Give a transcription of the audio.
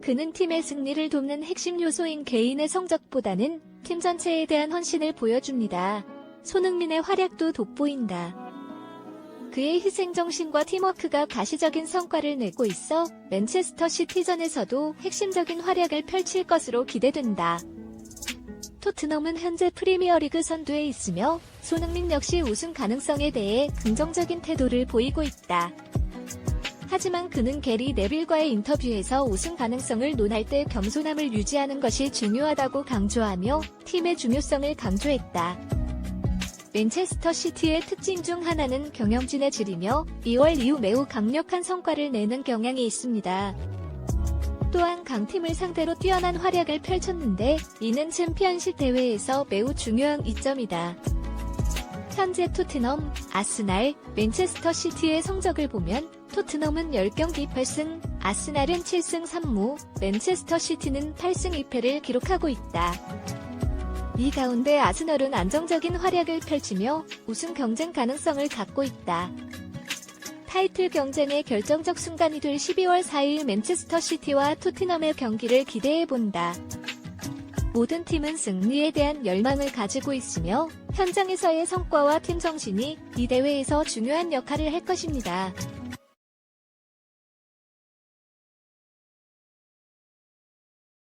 그는 팀의 승리를 돕는 핵심 요소인 개인의 성적보다는 팀 전체에 대한 헌신을 보여줍니다. 손흥민의 활약도 돋보인다. 그의 희생정신과 팀워크가 가시적인 성과를 내고 있어 맨체스터 시티전에서도 핵심적인 활약을 펼칠 것으로 기대된다. 토트넘은 현재 프리미어리그 선두에 있으며 손흥민 역시 우승 가능성에 대해 긍정적인 태도를 보이고 있다. 하지만 그는 게리 네빌과의 인터뷰에서 우승 가능성을 논할 때 겸손함을 유지하는 것이 중요하다고 강조하며 팀의 중요성을 강조했다. 맨체스터 시티의 특징 중 하나는 경영진의 질이며 2월 이후 매우 강력한 성과를 내는 경향이 있습니다. 또한 강팀을 상대로 뛰어난 활약을 펼쳤는데 이는 챔피언십 대회에서 매우 중요한 이점이다. 현재 토트넘, 아스날, 맨체스터 시티의 성적을 보면 토트넘은 10경기 8승, 아스날은 7승 3무, 맨체스터 시티는 8승 2패를 기록하고 있다. 이 가운데 아스널은 안정적인 활약을 펼치며 우승 경쟁 가능성을 갖고 있다. 타이틀 경쟁의 결정적 순간이 될 12월 4일 맨체스터 시티와 토트넘의 경기를 기대해 본다. 모든 팀은 승리에 대한 열망을 가지고 있으며 현장에서의 성과와 팀 정신이 이 대회에서 중요한 역할을 할 것입니다.